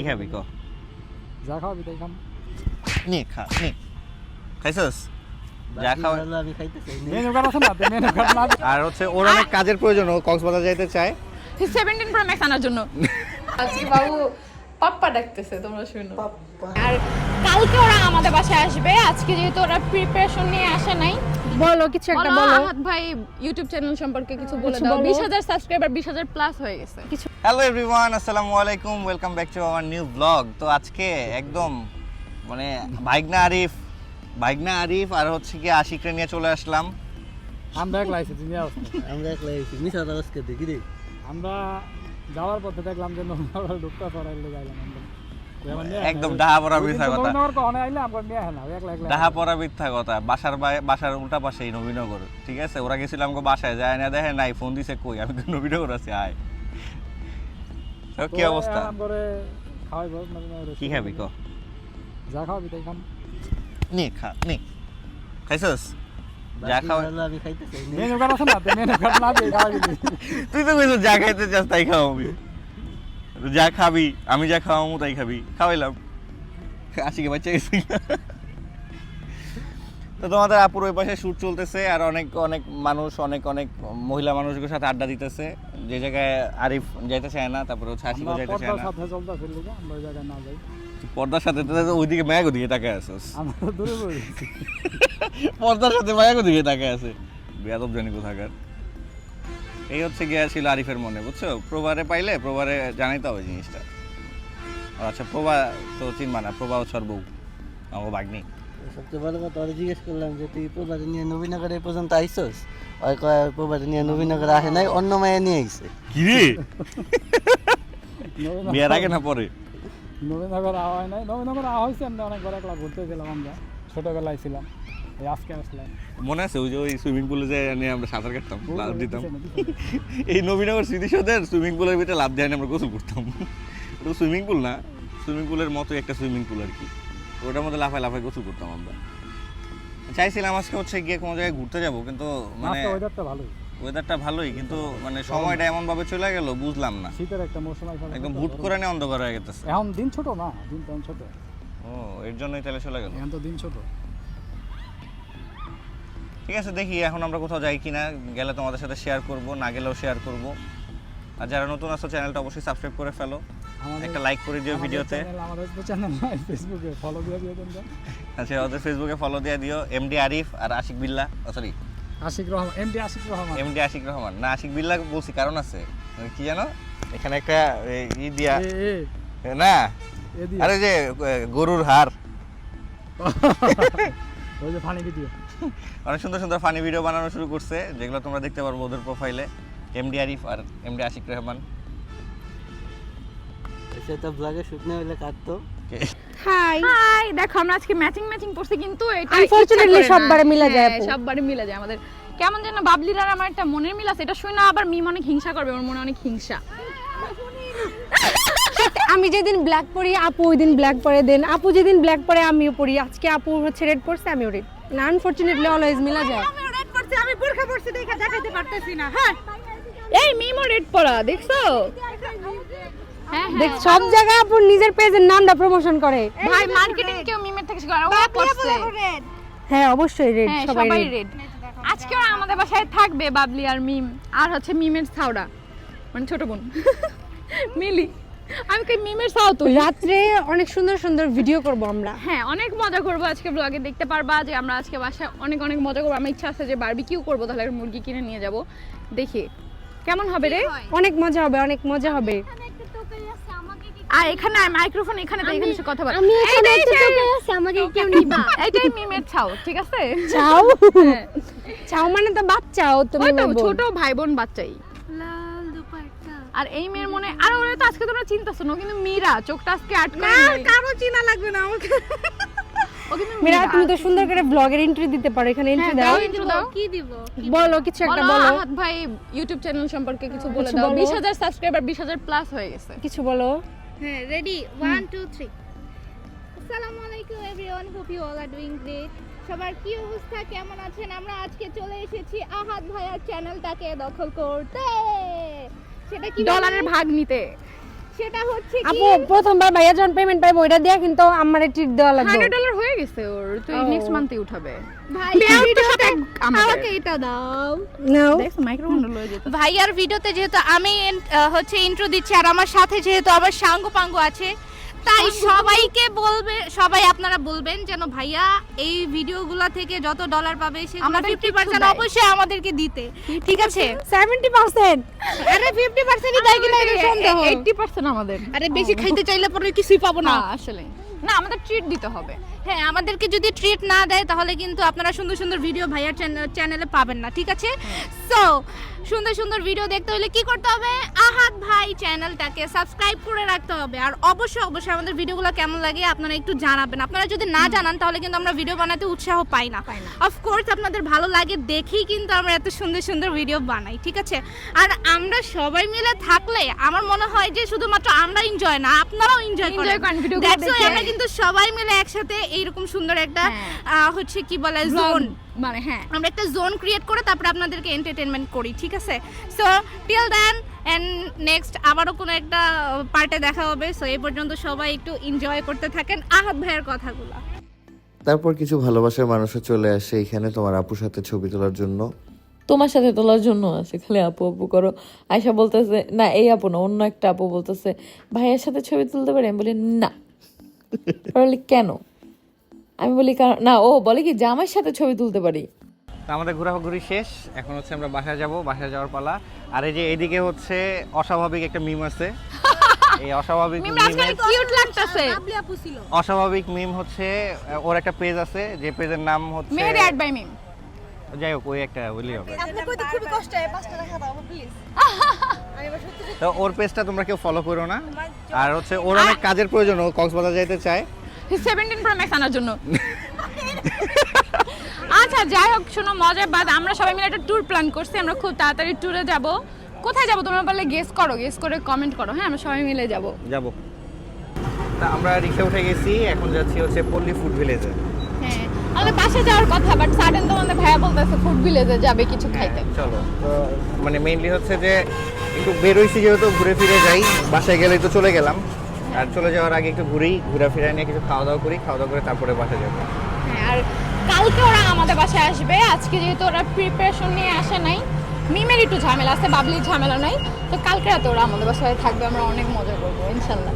কি খাবি ক? যা খাওয়াবি তাই খাম। নে খা নে। খাইছস? যা খাওয়া আমি খাইতে মেনু কার্ড আছে না? মেনু কার্ড না আর হচ্ছে ওর অনেক কাজের প্রয়োজন ও কক্সবাজার যাইতে চায়। সেভেন্টিন প্রো ম্যাক্স আনার জন্য। আজকে বাবু পাপ্পা ডাকতেছে তোমরা শুনো। আর কালকে ওরা আমাদের বাসায় আসবে। আজকে যেহেতু ওরা প্রিপারেশন নিয়ে আসে নাই বলো কিছু একটা বলো আহাত ভাই ইউটিউব চ্যানেল সম্পর্কে কিছু বলে দাও। বলো। বিশ হাজার সাবস্ক্রাইবার বিশ হাজার প্লাস হয়ে গেছে। কিছু হ্যালো এভরিওয়ান আসসালামু আলাইকুম welcome back to our new blog তো আজকে একদম মানে ভাইগনা আরিফ ভাইগনা আরিফ আর হচ্ছে কি আশিকরে নিয়ে চলে আসলাম। আমরা এক লাইসেন্স নিয়ে আসছি আমরা একলা এসেছি মিশা দাসকে দেখি রে? আমরা যাওয়ার পথে দেখলাম যে নবীনগর ঢুকতে সরাইলে যাইলাম আমরা। একদম ডাহা পড়া মিথ্যা কথা। একলা ডাহা পড়া মিথ্যা কথা। বাসার বাসার উল্টা পাশে নবীনগর ঠিক আছে? ওরা গেছিল আমাকে বাসায় যায় না দেখে নাই ফোন দিছে কই? আমি তো নবীনগর আছি আয়। তো কি অবস্থা? নবীনগর কি খাবি ক? যা খাওয়াবি তাই খাম। নে খা নে। খাইছস? যা খাওয়া আমি খাইতে চাই মেনু কার্ড আছে না? মেনু কার্ড না দিয়ে খাওয়াবি তুই তো কইছিস যা খাইতে চাস তাই খাওয়াবি। যা খাবি আমি যা খাওয়াবো তাই খাবি। খাওয়াইলাম। আশিকে বাচ্চা গেছি। তো তোমাদের আপুর ওই পাশে শুট চলতেছে আর অনেক অনেক মানুষ অনেক অনেক মহিলা মানুষগুলোর সাথে আড্ডা দিতেছে। যে জায়গায় আরিফ যাইতে চায় না তারপরে হচ্ছে আশিকও যাইতে চায় পর্দার না। পর্দার সাথে ওইদিকে মায়াগো দিকে তাকায় পড়ে পর্দার সাথে মায়াগো দিকে তাকায় আছে। বেয়াদব জানি কোথাকার। এই হচ্ছে গিয়া ছিল আরিফের মনে বুঝছ? প্রবারে পাইলে প্রবারে জানাইতে হবে জিনিসটা। আচ্ছা প্রভা তো চিনবা না প্রভা আমার বাগনি সবচেয়ে ভালো কথা ওরা জিজ্ঞেস করলাম যে তুই প্রবাদে নিয়ে নবীনগরে এই পর্যন্ত আইসস? ওই কয় প্রবাদে নিয়ে নবীনগরে আসে নাই অন্য মায়ে নিয়ে আইছে কি রে? বিয়ার আগে না পরে? নবীনগর আওয়া হয় নাই নবীনগর আওয়া হয়েছে আমরা অনেকবার একলা ঘুরতে গেলাম আমরা। ছোটবেলায় ছিলাম। আজকে আসলাম মনে আছে ওই যে ওই সুইমিং পুলে যে আমরা সাঁতার কাটতাম লাভ দিতাম। এই নবীনগর স্মৃতিসৌধের সুইমিং পুলের ভিতরে লাভ দেয় আমরা গোসল করতাম। ওটা সুইমিং পুল না সুইমিং পুলের মতো একটা সুইমিং পুল আর কি। ওটার মধ্যে লাফায় লাফায় গোসল করতাম আমরা। চাইছিলাম আজকে হচ্ছে গিয়ে কোনো জায়গায় ঘুরতে যাব কিন্তু মানে ওয়েদারটা ভালোই। ওয়েদারটা ভালোই কিন্তু মানে সময়টা এমন ভাবে চলে গেল বুঝলাম না। শীতের একটা মৌসুম একদম হুট করে নিয়ে অন্ধকার হয়ে গেছে এখন দিন ছোট না দিন তো ছোট। ও এর জন্যই তাহলে চলে গেল। এখন তো দিন ছোট। ঠিক আছে দেখি এখন আমরা কোথাও যাই কিনা গেলে তোমাদের সাথে শেয়ার করব না গেলেও শেয়ার করব। আর যারা নতুন আছো চ্যানেলটা অবশ্যই সাবস্ক্রাইব করে ফেলো। একটা লাইক করে দিও ভিডিওতে। ফেসবুকে ফলো দিয়ে আচ্ছা ওদের ফেসবুকে ফলো দিয়ে দিও। এমডি আরিফ আর Ashik Billa sorry Ashik Rahman MD Ashik Rahman MD Ashik Rahman না আশিক বিল্লা বলছি কারণ আছে। কি জানো? এখানে একটা ই দিয়া। না। আরে যে গরুর হার ওই যে ফানি ভিডিও অনেক সুন্দর সুন্দর ফানি ভিডিও বানানো শুরু করছে যেগুলো তোমরা দেখতে পারব ওদের প্রোফাইলে এমডি আরিফ আর এমডি আশিক রহমান সেটা ব্লগে শুট না হইলে কাটতো। হাই হাই দেখো আমরা আজকে ম্যাচিং ম্যাচিং পড়ছি কিন্তু এটা Unfortunately সববারে মিলে যায় আপু। সববারে মিলে যায় আমাদের। কেমন যেন বাবলির আর আমার একটা মনের মিল আছে এটা শুনে আবার মিম অনেক হিংসা করবে ওর মনে অনেক হিংসা। আমি যেদিন ব্ল্যাক পরি আপু ওই দিন ব্ল্যাক পরে দেন আপু যেদিন ব্ল্যাক পরে আমিও পরি। আজকে আপু হচ্ছে রেড পরছে আমিও রেড না আনফরচুনেটলি অলওয়েজ মিলা যায়। এই মিমও রেড পড়া দেখছ? হ্যাঁ দেখ সব জায়গায় আপু নিজের পেজের নামটা প্রমোশন করে। ভাই মার্কেটিং কেউ মিমের থেকে ও পড়ছে হ্যাঁ অবশ্যই রেড হ্যাঁ সবাই রেড আজকে আমাদের বাসায় থাকবে বাবলি আর মিম। আর হচ্ছে মিমের ছাউডা মানে ছোট বোন। মিলি। আমি কই মিমের ছাও তুই? রাত্রে অনেক সুন্দর সুন্দর ভিডিও করব আমরা। হ্যাঁ অনেক মজা করব আজকে ব্লগে দেখতে পারবা যে আমরা আজকে বাসায় অনেক অনেক মজা করব। আমার ইচ্ছা আছে যে বারবিকিউ করব তাহলে মুরগি কিনে নিয়ে যাব। দেখি কেমন হবে রে? অনেক মজা হবে অনেক মজা হবে। আর এখানে মাইক্রোফোন এখানে তো এখানে কথা বল। আমি এখানে একটা টোকাই আছে আমাকে কেউ নিবা। এইটাই মিমের ছাও ঠিক আছে? চাও হ্যাঁ। চাও মানে তো বাচ্চাও তুমি তো। ছোট ভাই বোন বাচ্চাই। আর এই মেয়ের মনে আর ওরা তো আজকে তোমরা চিন্তাছো না কিন্তু মীরা চোখটা আজকে আটকে কারও চিনা লাগবে না আমাকে। ও কিন্তু মীরা তুমি তো সুন্দর করে ব্লগের এন্ট্রি দিতে পারো এখানে এন্ট্রি হ্যাঁ, দাও দাও, intro দাও। বলো কিছু একটা বলো আহাত ভাই ইউটিউব চ্যানেল সম্পর্কে কিছু বলে দাও। বলো। বিশ হাজার সাবস্ক্রাইবার বিশ হাজার প্লাস হয়ে গেছে। কিছু বলো। হ্যাঁ রেডি ওয়ান টু থ্রি আসসালামু আলাইকুম everyone hope you all are doing great সবার কি অবস্থা? কেমন আছেন? আমরা আজকে চলে এসেছি আহাদ ভাইয়ার চ্যানেলটাকে দখল করতে। সেটা কি ডলারের ভাগ নিতে। সেটা হচ্ছে কি আপু প্রথমবার ভাইয়া যখন পেমেন্ট পাইবো ওইটা দিয়া কিন্তু আমার ট্রিট দেওয়া লাগবে। হান্ড্রেড ডলার হয়ে গেছে ওর তুই নেক্সট মান্থে উঠাবে। ভাই পেয়ারটা সাথে আমাদের। আমাকে এটা দাও। নাও দেখ মাইক্রোফোন লয়ে যেত। ভাইয়ার ভিডিওতে যেহেতু আমি হচ্ছে ইন্ট্রো দিচ্ছি আর আমার সাথে যেহেতু আমার সাঙ্গ পাঙ্গ আছে তাই সবাইকে বলবে সবাই আপনারা বলবেন যেন ভাইয়া এই ভিডিওগুলো থেকে যত ডলার পাবে সে আমাদের ফিফটি পার্সেন্ট। অবশ্যই আমাদেরকে দিতে। ঠিক আছে? সেভেন্টি পার্সেন্ট আরে ফিফটি পার্সেন্টই দেয় কিনা এটা সন্দেহ। এইটটি পার্সেন্ট আমাদের। আরে বেশি খাইতে চাইলে পরে কিছুই পাবো না আসলে। না আমাদের ট্রিট দিতে হবে। হ্যাঁ আমাদেরকে যদি ট্রিট না দেয় তাহলে কিন্তু আপনারা সুন্দর সুন্দর ভিডিও ভাইয়ার চ্যানেলে পাবেন না ঠিক আছে? সো সুন্দর সুন্দর ভিডিও দেখতে হলে কি করতে হবে? আহাত ভাই চ্যানেলটাকে সাবস্ক্রাইব করে রাখতে হবে। আর অবশ্যই অবশ্যই আমাদের ভিডিওগুলো কেমন লাগে আপনারা একটু জানাবেন। আপনারা যদি না জানান তাহলে কিন্তু আমরা ভিডিও বানাতে উৎসাহ পাই না। পাই না। অফকোর্স আপনাদের ভালো লাগে দেখেই কিন্তু আমরা এত সুন্দর সুন্দর ভিডিও বানাই ঠিক আছে? আর আমরা সবাই মিলে থাকলে আমার মনে হয় যে শুধুমাত্র আমরা এনজয় না আপনারাও এনজয় করেন। আমরা কিন্তু সবাই মিলে একসাথে এইরকম সুন্দর একটা হ্যাঁ। হচ্ছে কি বলে জোন মানে হ্যাঁ। আমরা একটা জোন ক্রিয়েট করে তারপরে আপনাদেরকে এন্টারটেনমেন্ট করি ঠিক আছে? So till then and next আবারও কোনো একটা পার্টে দেখা হবে। সো এই পর্যন্ত সবাই একটু এনজয় করতে থাকেন আহাত ভাইয়ের কথাগুলো। তারপর কিছু ভালোবাসার মানুষও চলে আসে এখানে তোমার আপুর সাথে ছবি তোলার জন্য। তোমার সাথে তোলার জন্য আসে খালি আপু আপু করো। আয়সা বলতেছে না এই আপু না অন্য একটা আপু বলতেছে ভাইয়ের সাথে ছবি তুলতে পারি? আমি বলি না। বলি কেন? আমি বলি কারণ না ও বলে কি জামাইয়ের সাথে ছবি তুলতে পারি। তো আমাদের ঘোরাঘুরি শেষ। এখন হচ্ছে আমরা বাসায় যাব বাসায় যাওয়ার পালা। আর এই যে এদিকে হচ্ছে অস্বাভাবিক একটা মিম আছে। এই অস্বাভাবিক কিউট লাগতেছে। অস্বাভাবিক মিম হচ্ছে ওর একটা পেজ আছে যে পেজের নাম হচ্ছে অ্যাড বাই মিম যাই হোক ওই একটা বলি হবে। খুবই কষ্ট হয় পাঁচটা রাখা দাও প্লিজ তো ওর পেজটা তোমরা কেউ ফলো করো না। আর হচ্ছে ওর অনেক কাজের প্রয়োজন ও কক্সবাজার যাইতে চায়। সেভেন্টিন প্রো ম্যাক্স আনার জন্য। আচ্ছা যাই হোক শোনো মজার বাদ আমরা সবাই মিলে একটা ট্যুর প্ল্যান করছি আমরা খুব তাড়াতাড়ি ট্যুরে যাব। কোথায় যাব তোমরা পারলে গেস করো গেস করে কমেন্ট করো হ্যাঁ আমরা সবাই মিলে যাব। যাব। তা আমরা রিক্সা উঠে গেছি এখন যাচ্ছি হচ্ছে পল্লী ফুড ভিলেজে আমাদের বাসে যাওয়ার কথা বাট সাডেন তোমাদের ভাইয়া বলতেছে ফুড ভিলেজে যাবে কিছু খাইতে। চলো। তো মানে মেইনলি হচ্ছে যে একটু বেরোইছি যেহেতু ঘুরে ফিরে যাই বাসায় গেলে তো চলে গেলাম। আর চলে যাওয়ার আগে একটু ঘুরেই ঘুরে ফিরে নিয়ে কিছু খাওয়া দাওয়া করি খাওয়া দাওয়া করে তারপরে বাসায় যাব। হ্যাঁ আর কালকে ওরা আমাদের বাসায় আসবে। আজকে যেহেতু ওরা প্রিপারেশন নিয়ে আসে নাই মিমের একটু ঝামেলা আছে বাবলির ঝামেলা নাই। তো কালকে রাতে ওরা আমাদের বাসায় থাকবে আমরা অনেক মজা করব ইনশাল্লাহ।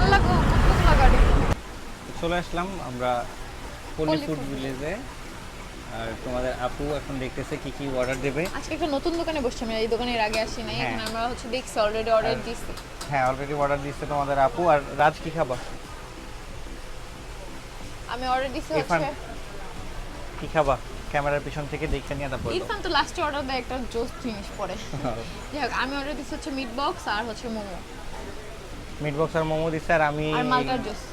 আল্লাহ। চলে আসলাম আমরা পল্লী ফুড ভিলেজে। আর তোমাদের আপু এখন দেখতেছে কি কি অর্ডার দেবে। আজকে একটা নতুন দোকানে বসছি আমি এই দোকানে এর আগে আসি নাই হ্যাঁ। এখানে আমরা হচ্ছে দেখছি অলরেডি অর্ডার দিচ্ছি হ্যাঁ অলরেডি অর্ডার দিচ্ছে তোমাদের আপু। আর রাজ কি খাবা আমি অর্ডার ইরফান। হচ্ছে কি খাবা ক্যামেরার পিছন থেকে দেখতে নিয়ে তারপর। ইরফান তো লাস্টে অর্ডার দেয় একটা জোস জিনিস পরে। যাই হোক আমি অর্ডার দিচ্ছি হচ্ছে মিট বক্স আর হচ্ছে মোমো। মিট বক্স আর মোমো দিচ্ছে আর আমি।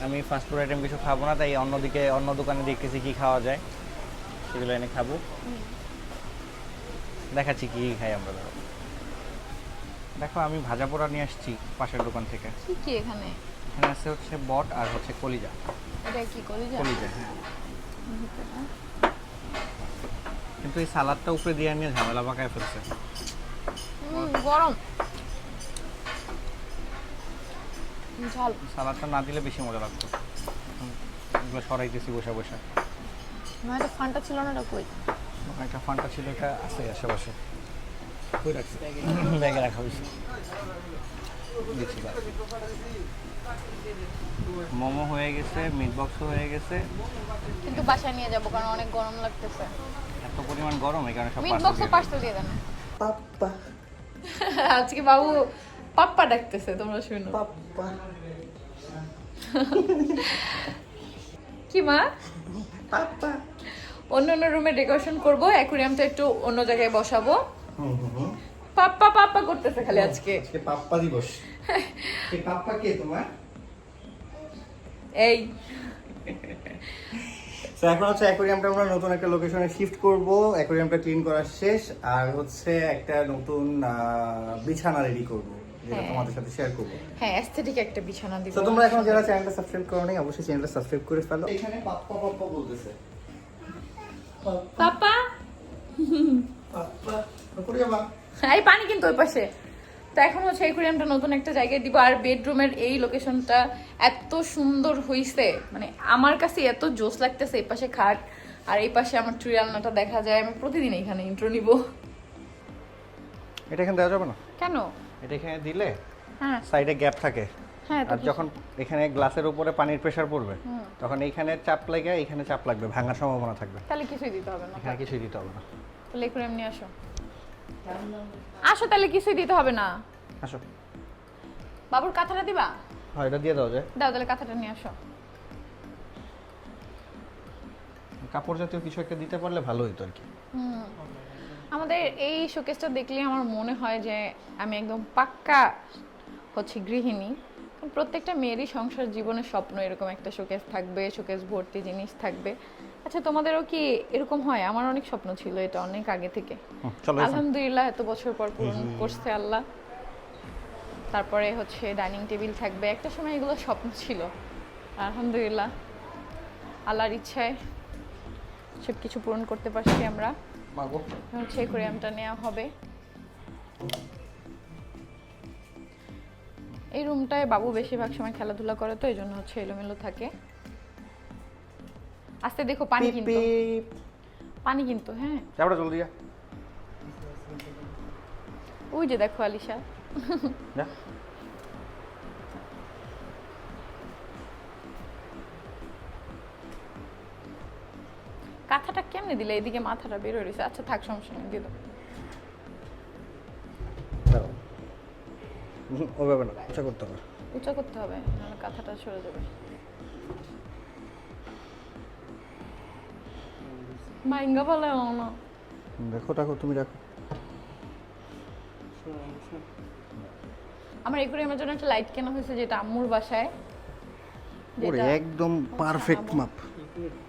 আমি ফাস্ট ফুড আইটেম কিছু খাব না তাই অন্যদিকে অন্য দোকানে দেখতেছি কি খাওয়া যায়। সেগুলো এনে খাব। দেখাচ্ছি কি খাই আমরা ধরো। দেখো আমি ভাজা পোড়া নিয়ে আসছি পাশের দোকান থেকে। কি কি এখানে? এখানে আছে হচ্ছে বট আর হচ্ছে কলিজা। এটা কি করি জানো? কলিজা হ্যাঁ। কিন্তু এই সালাদটা উপরে দিয়ে নিয়ে ঝামেলা পাকায় ফেলছে। গরম। ঝাল সালাদটা না দিলে বেশি মজা লাগতো। এগুলো সরাইতেছি বসে বসে। আমার একটা ফান্টা ছিল না এটা কই? একটা ফান্টা ছিল এটা আছে আশেপাশে। কই রাখছি? ব্যাগে রাখা হয়েছে। দিচ্ছি মোমো হয়ে গেছে মিট বক্সও হয়ে গেছে। কিন্তু বাসায় নিয়ে যাব কারণ অনেক গরম লাগতেছে। এত পরিমাণ গরম এই কারণে সব মিট বক্সও দিয়ে পার্সেল দিয়ে দেন। আজকে বাবু পাপ্পা ডাকতেছে তোমরা শুনো। পাপ্পা কি মা? পাপ্পা অন্য অন্য রুমে ডেকোরেশন করব অ্যাকুরিয়ামটা একটু অন্য জায়গায় বসাবো। পাপ্পা পাপ্পা করতেছে খালি আজকে। আজকে পাপ্পা দিবস। এই পাপ্পা কে তোমার? এই। তো এখন হচ্ছে অ্যাকোরিয়ামটা আমরা নতুন একটা লোকেশনে শিফট করব। অ্যাকোরিয়ামটা ক্লিন করা শেষ আর হচ্ছে একটা নতুন বিছানা রেডি করব। যেটা হ্যাঁ। তোমাদের সাথে শেয়ার করব। হ্যাঁ অ্যাস্থেটিক একটা বিছানা দিব। তো তোমরা এখন যারা চ্যানেলটা সাবস্ক্রাইব করো নাই অবশ্যই চ্যানেলটা সাবস্ক্রাইব করে ফেলো। এখানে পাপ্পা পাপ্পা বলতেছে। পাপ্পা? পাপ্পা উপরে যাবা এই পানি কিন্তু ওই পাশে। তো এখন হচ্ছে একুরিয়ামটা নতুন একটা জায়গায় দিব। আর বেডরুমের এই লোকেশনটা এত সুন্দর হইছে। মানে আমার কাছে এত জোস লাগতেছে এই পাশে খাট। আর এই পাশে আমার ট্রি আলনাটা দেখা যায়। আমি প্রতিদিন এখানে ইন্ট্রো নিব। এটা এখানে দেওয়া যাবে না? কেন? এটা এখানে দিলে হ্যাঁ। সাইডে গ্যাপ থাকে। হ্যাঁ আর যখন এখানে গ্লাসের উপরে পানির প্রেসার পড়বে তখন এইখানে চাপ লাগে এখানে চাপ লাগবে ভাঙার সম্ভাবনা থাকবে। তাহলে কিছুই দিতে হবে না। এখানে কিছুই দিতে হবে না। তাহলে একুরিয়াম নিয়ে আসো। আসো তাহলে কিছুই দিতে হবে না। আসো। বাবুর কাঁথাটা দিবা? হ্যাঁ এটা দিয়ে দাও যে। দাও তাহলে কাঁথাটা নিয়ে আসো। কাপড় জাতীয় কিছু একটা দিতে পারলে ভালো হতো আর কি। আমাদের এই শোকেসটা দেখলে আমার মনে হয় যে আমি একদম পাক্কা হচ্ছে গৃহিণী। প্রত্যেকটা মেয়েরই সংসার জীবনের স্বপ্ন এরকম একটা শোকেস থাকবে শোকেস ভর্তি জিনিস থাকবে। আচ্ছা তোমাদেরও কি এরকম হয়? আমার অনেক স্বপ্ন ছিল এটা অনেক আগে থেকে। আলহামদুলিল্লাহ এত বছর পর পূরণ করছে আল্লাহ। তারপরে হচ্ছে ডাইনিং টেবিল থাকবে। একটা সময় এগুলো স্বপ্ন ছিল। আলহামদুলিল্লাহ। আল্লাহর ইচ্ছায় সব কিছু পূরণ করতে পারছি আমরা। হচ্ছে অ্যাকোয়ারিয়ামটা নেওয়া হবে। এই রুমটায় বাবু বেশিরভাগ সময় খেলাধুলা করে তো এই জন্য হচ্ছে এলোমেলো থাকে। আস্তে দেখো পানি কিন্তু। পানি কিন্তু হ্যাঁ। যাবড়া জলদি যা। ওই যে দেখো আলিশা। কাঁথাটা কেমনে দিলে এদিকে মাথাটা বের হয়ে রয়েছে? আচ্ছা থাক সমস্যা নেই ওভাবে না আচ্ছা করতে হবে। উঁচা করতে হবে নাহলে কাঁথাটা সরে যাবে। মাইঙ্গা বলে না। দেখো দেখো তুমি দেখো। আমার একুরিয়ামের জন্য একটা লাইট কেনা হয়েছে যেটা আম্মুর বাসায়। একদম পারফেক্ট মাপ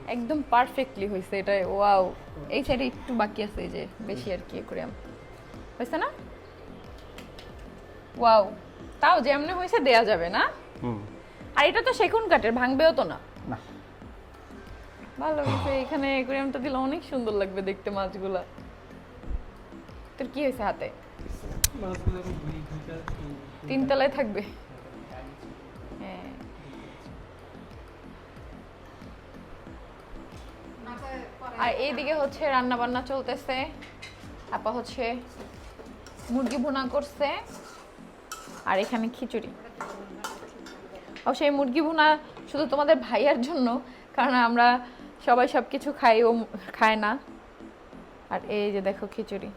একদম পারফেক্টলি হয়েছে এটা ওয়াও এই সাইডে একটু বাকি আছে এই যে বেশি আর কি একুরিয়াম হয়েছে না? ওয়াও তাও যেমনি হয়েছে দেয়া যাবে না? হুম। আর এটা তো সেগুন কাঠের ভাঙবেও তো না। না। ভালো হয়েছে এখানে একুরিয়ামটা দিলে অনেক সুন্দর লাগবে দেখতে মাছগুলা। তোর কি হয়েছে হাতে? তিনতলায় থাকবে। আর এইদিকে হচ্ছে রান্না বান্না চলতেছে। আপা হচ্ছে মুরগি ভুনা করছে। আর এখানে খিচুড়ি। অবশ্যই মুরগি ভুনা শুধু তোমাদের ভাইয়ার জন্য কারণ আমরা সবাই সব কিছু খাই ও খায় না। আর এই যে দেখো খিচুড়ি।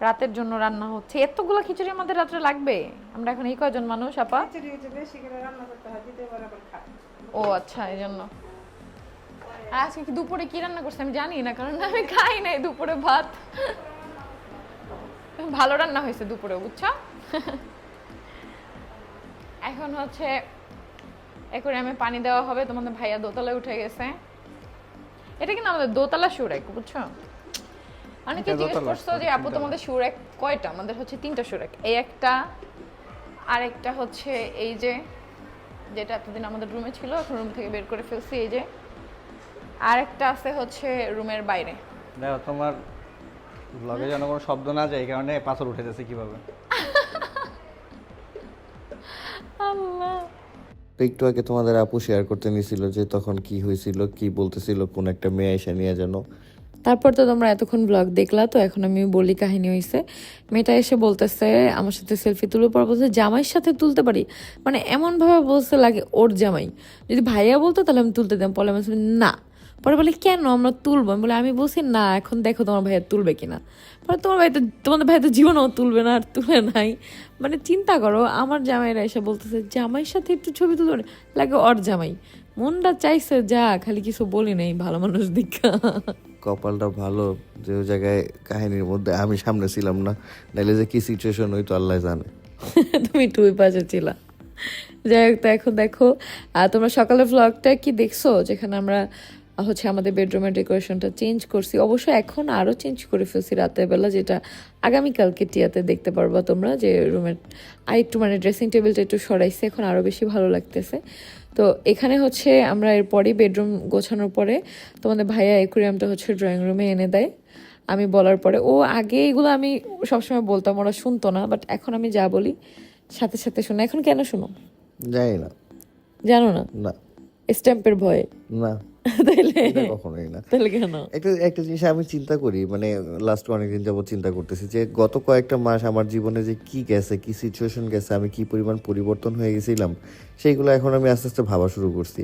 রাতের জন্য রান্না হচ্ছে। এতগুলো খিচুড়ি আমাদের রাত্রে লাগবে? আমরা এখন এই কয়জন মানুষ আপা? ও আচ্ছা এই জন্য। আর আজকে কি দুপুরে কি রান্না করছে আমি জানি না কারণ আমি খাই নাই দুপুরে ভাত। ভালো রান্না হয়েছে দুপুরে বুঝছ? এখন হচ্ছে আমি পানি দেওয়া হবে তোমাদের ভাইয়া দোতলায় উঠে গেছে। এটা কিন্তু আমাদের দোতলা সুরেক বুঝছ? অনেকে জিজ্ঞেস করছ যে আপু তোমাদের সুরেক কয়টা? আমাদের হচ্ছে তিনটা সুরেক এই একটা আরেকটা হচ্ছে এই যে যেটা এতদিন আমাদের রুমে ছিল এখন রুম থেকে বের করে ফেলছি এই যে আরেকটা আছে হচ্ছে রুমের বাইরে। দেখো তোমার ব্লগে যেন কোনো শব্দ না যায় এই কারণে পাথর উঠে যাচ্ছে কীভাবে? আল্লাহ। তো একটু আগে তোমাদের আপু শেয়ার করতে নিছিল যে তখন কি হয়েছিল কি বলতেছিল কোন একটা মেয়ে এসে নিয়ে যেন। তারপর তো তোমরা এতক্ষণ ব্লগ দেখলা তো এখন আমি বলি কাহিনী হয়েছে মেয়েটা এসে বলতেছে আমার সাথে সেলফি তুলে পর বলছে জামাইয়ের সাথে তুলতে পারি? মানে এমন ভাবে বলতে লাগে ওর জামাই। যদি ভাইয়া বলতো তাহলে আমি তুলতে দিতাম। পরে আমি না। পরে বলে কেন? আমরা তুলবো? আমি বলে আমি বলছি না এখন দেখো তোমার ভাইয়া তুলবে কিনা। পরে তোমার ভাই তো তোমাদের ভাই তো জীবনেও তুলবে না আর তুলে নাই। মানে চিন্তা করো আমার জামাইরা এসে বলতেছে জামাইয়ের সাথে একটু ছবি তুলবে লাগে অর জামাই। মনটা চাইছে যা খালি কিছু বলি নাই ভালো মানুষ দীক্ষা কপালটা ভালো যে ওই জায়গায় কাহিনীর মধ্যে আমি সামনে ছিলাম না। নাইলে যে কি সিচুয়েশন হইতো আল্লাহ জানে। তুমি টুই পাশে ছিলা। যাই হোক তো এখন দেখো আর তোমরা সকালের ভ্লগটা কি দেখছ? যেখানে আমরা হচ্ছে আমাদের বেডরুমের ডেকোরেশনটা চেঞ্জ করছি। অবশ্য এখন আরও চেঞ্জ করে ফেলছি রাতের বেলা যেটা আগামীকালকে টিয়াতে দেখতে পারবা তোমরা যে রুমের আর একটু মানে ড্রেসিং টেবিলটা একটু সরাইছে এখন আরও বেশি ভালো লাগতেছে। তো এখানে হচ্ছে আমরা এরপরই বেডরুম গোছানোর পরে তোমাদের ভাইয়া একুরিয়ামটা হচ্ছে ড্রয়িং রুমে এনে দেয়। আমি বলার পরে ও আগে এগুলো আমি সবসময় বলতাম ওরা শুনতো না বাট এখন আমি যা বলি সাথে সাথে শুনে। এখন কেন শুনো? জানি না। জানো না? না। স্ট্যাম্পের ভয়ে। না। তাইলে কখনোই না। তাহলে কেন? একটা একটা জিনিস আমি চিন্তা করি মানে লাস্ট অনেকদিন যাবত চিন্তা করতেছি যে গত কয়েকটা মাস আমার জীবনে যে কি গেছে কি সিচুয়েশন গেছে আমি কি পরিমাণ পরিবর্তন হয়ে গেছিলাম সেইগুলো এখন আমি আস্তে আস্তে ভাবা শুরু করছি।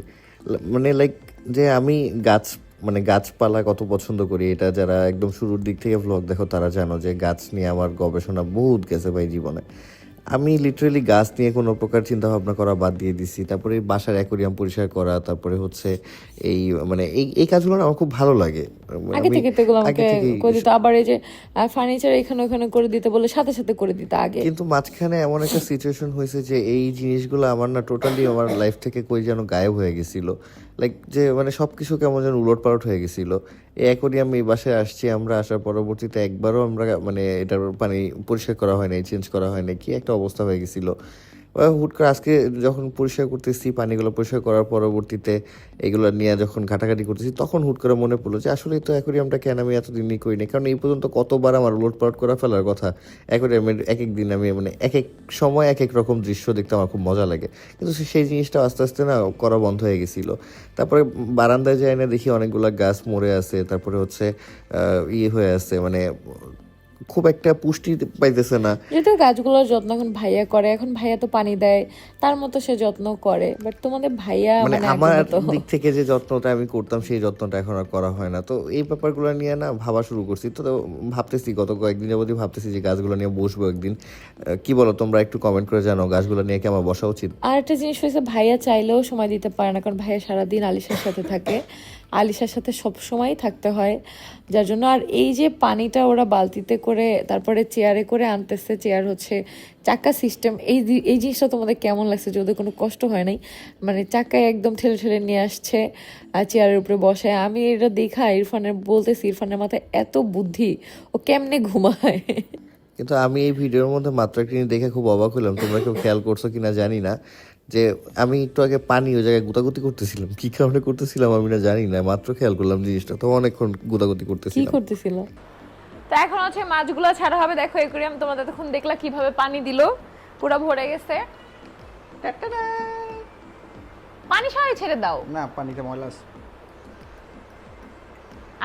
মানে লাইক যে আমি গাছ মানে গাছপালা কত পছন্দ করি এটা যারা একদম শুরুর দিক থেকে ভ্লগ দেখো তারা জানো যে গাছ নিয়ে আমার গবেষণা বহুত গেছে ভাই জীবনে। আমি লিটারেলি গাছ নিয়ে কোনো প্রকার চিন্তা ভাবনা করা বাদ দিয়ে দিছি। তারপরে বাসার অ্যাকোরিয়াম পরিষ্কার করা তারপরে হচ্ছে এই মানে এই এই কাজগুলো না আমার খুব ভালো লাগে। আগে আমি থেকে তো এগুলো আমাকে করে দিত। আবার এই যে ফার্নিচার এখানে ওখানে করে দিতে বলে সাথে সাথে করে দিত আগে। কিন্তু মাঝখানে এমন একটা সিচুয়েশন হয়েছে যে এই জিনিসগুলো আমার না টোটালি আমার লাইফ থেকে কই যেন গায়েব হয়ে গেছিল। লাইক যে মানে সব কিছু কেমন যেন উলট পালট হয়ে গেছিল। এই অ্যাকোরিয়াম এই বাসায় আসছি, আমরা আসার পরবর্তীতে একবারও আমরা মানে এটার পানি পরিষ্কার করা হয়নি চেঞ্জ করা হয়নি কি একটা অবস্থা হয়ে গেছিল। হুট করে আজকে যখন পরিষ্কার করতেছি, পানিগুলো পরিষ্কার করার পরবর্তীতে এগুলো নিয়ে যখন ঘাটাঘাটি করতেছি, তখন হুট করে মনে পড়ল যে আসলে তো অ্যাকোরিয়ামটা কেন আমি এতদিনই করিনি। কারণ এই পর্যন্ত কতবার আমার উলট পালট করা ফেলার কথা। অ্যাকোরিয়ামের এক এক দিন আমি মানে এক এক সময় এক এক রকম দৃশ্য দেখতে আমার খুব মজা লাগে। কিন্তু সেই জিনিসটা আস্তে আস্তে না করা বন্ধ হয়ে গেছিল। তারপরে বারান্দায় যাই না দেখি অনেকগুলা গাছ মরে আছে। তারপরে হচ্ছে ইয়ে হয়ে আছে। মানে খুব একটা পুষ্টি পাইতেছে না। যেহেতু গাছগুলোর যত্ন এখন ভাইয়া করে এখন ভাইয়া তো পানি দেয় তার মতো সে যত্ন করে। বাট তোমাদের ভাইয়া মানে মানে আমার দিক থেকে যে যত্নটা আমি করতাম সেই যত্নটা এখন আর করা হয় না। তো এই ব্যাপারগুলো নিয়ে না ভাবা শুরু করছি। তো ভাবতেছি গত কয়েকদিন যাবতই ভাবতেছি যে গাছগুলো নিয়ে বসবো একদিন। কি বলো তোমরা একটু কমেন্ট করে জানো গাছগুলো নিয়ে কি আমার বসা উচিত? আর একটা জিনিস হয়েছে ভাইয়া চাইলেও সময় দিতে পারে না কারণ ভাইয়া সারাদিন আলিশার সাথে থাকে। আলিশার সাথে সব সময় থাকতে হয়। যার জন্য আর এই যে পানিটা ওরা বালতিতে করে, তারপরে চেয়ারে করে আনতেছে, চেয়ার হচ্ছে চাকা সিস্টেম এই এই জিনিসটা তোমাদের কেমন লাগছে? যে ওদের কোনো কষ্ট হয় নাই মানে চাকায় একদম ঠেলে ঠেলে নিয়ে আসছে চেয়ারের উপরে বসে। আমি এটা দেখা ইরফানের, বলতেছি ইরফানের মাথায় এত বুদ্ধি, ও কেমনে ঘুমায়? কিন্তু আমি এই ভিডিওর মধ্যে মাত্র একটি দেখে খুব অবাক হলাম। তোমরা কেউ খেয়াল করছ কিনা জানি না। যে আমি একটু আগে পানি ওই জায়গায় গুতাগুতি করতেছিলাম। কি কারণে করতেছিলাম আমি না জানি না মাত্র খেয়াল করলাম জিনিসটা। তো অনেকক্ষণ গুতাগুতি কি করতেছিলাম। করতেছিল? তো এখন হচ্ছে মাছগুলো ছাড়া হবে। দেখো একুরিয়াম তোমরা তখন দেখলা কীভাবে পানি দিল। পুরো ভরে গেছে। পানি সবাই ছেড়ে দাও। না পানিতে ময়লা আছে।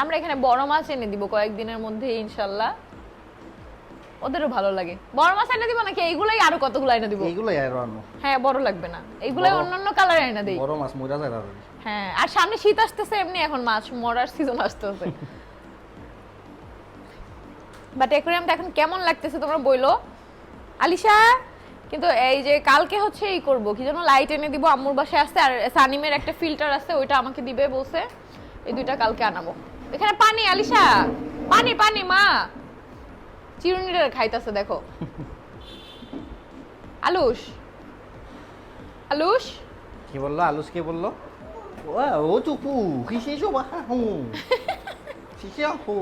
আমরা এখানে বড় মাছ এনে দিব কয়েকদিনের মধ্যে ইনশাল্লাহ। ওদেরও ভালো লাগে। বড় মাছ এনে দিব নাকি? এইগুলাই আরও কতগুলো এনে দিব? এইগুলোই আর অন্য হ্যাঁ বড় লাগবে না। এইগুলাই অন্যান্য কালার এনে দেই। বড় মাছ মজা যায় আর হ্যাঁ আর সামনে শীত আসতেছে এমনি এখন মাছ মরার সিজন আসতেছে। বাট অ্যাকোয়ারিয়ামটা এখন কেমন লাগতেছে তোমরা বইলো? আলিশা কিন্তু এই যে কালকে হচ্ছে এই করব। কি যেন লাইট এনে দিব আম্মুর বাসায় আসতে আর সানিমের একটা ফিল্টার আছে ওইটা আমাকে দিবে বলছে। এই দুইটা কালকে আনাবো। এখানে পানি আলিশা। পানি পানি মা। চিরুনিটা খাইতেছে দেখো। আলুস। আলুস? কি বলল? আলুস কে বলল? ও চুপু কিসে শোভা হু। কিসে হু।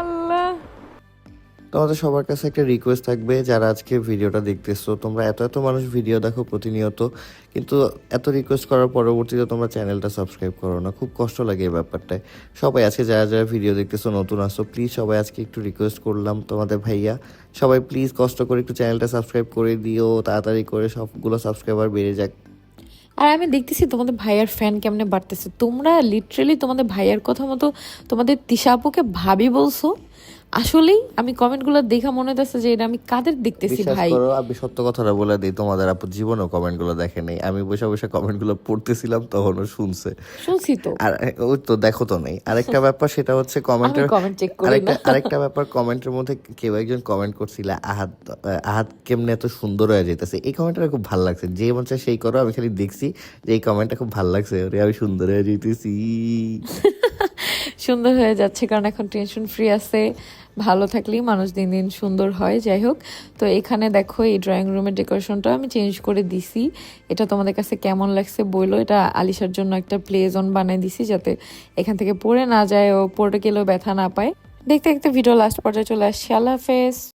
আল্লাহ। তোমাদের সবার কাছে একটা রিকোয়েস্ট থাকবে যারা আজকে ভিডিওটা দেখতেছো। তোমরা এত এত মানুষ ভিডিও দেখো প্রতিনিয়ত, কিন্তু এত রিকোয়েস্ট করার পরবর্তীতে তোমরা চ্যানেলটা সাবস্ক্রাইব করো না। খুব কষ্ট লাগে এই ব্যাপারটায়। সবাই আজকে যারা যারা ভিডিও দেখতেছো, নতুন আসো প্লিজ সবাই আজকে একটু রিকোয়েস্ট করলাম তোমাদের ভাইয়া। সবাই প্লিজ কষ্ট করে একটু চ্যানেলটা সাবস্ক্রাইব করে দিও, তাড়াতাড়ি করে সবগুলো সাবস্ক্রাইবার বেড়ে যাক। আর আমি দেখতেছি তোমাদের ভাইয়ার ফ্যান কেমনে বাড়তেছে। তোমরা লিটারেলি তোমাদের ভাইয়ার কথা মতো তোমাদের তিশা আপুকে ভাবি বলছো? আসলেই আমি কমেন্টগুলো দেখা মনে হচ্ছে যে এটা আমি কাদের দেখতেছি বিশ্বাস ভাই? করো আমি সত্য কথাটা বলে দিই তোমাদের আপু জীবনেও কমেন্টগুলো দেখে নেই। আমি বসে বসে কমেন্টগুলো পড়তেছিলাম তখনও শুনছে। শুনছি তো। আর ওই তো দেখো তো নেই। আরেকটা ব্যাপার সেটা হচ্ছে কমেন্টের comment check করি না। আরেকটা ব্যাপার কমেন্টের মধ্যে কেউ একজন কমেন্ট করছিল আহাত আহাত কেমনে এত সুন্দর হয়ে যেতেছে এই কমেন্টটা খুব ভালো লাগছে। যে মন চায় সেই করো আমি খালি দেখছি যে এই কমেন্টটা খুব ভালো লাগছে। ওরে আমি সুন্দর হয়ে যেতেছি সুন্দর হয়ে যাচ্ছে, কারণ এখন টেনশন ফ্রি আছে। ভালো থাকলেই মানুষ দিন দিন সুন্দর হয়, যাই হোক। তো এখানে দেখো, এই ড্রয়িং রুমের ডেকোরেশনটা আমি চেঞ্জ করে দিছি। এটা তোমাদের কাছে কেমন লাগছে বইলো এটা আলিশার জন্য একটা প্লে জোন বানিয়ে দিছি, যাতে এখান থেকে পড়ে না যায় ও, পড়ে গেলেও ব্যথা না পায়। দেখতে দেখতে ভিডিও লাস্ট পর্যায়ে চলে আসছি। আল্লাহ হাফেজ।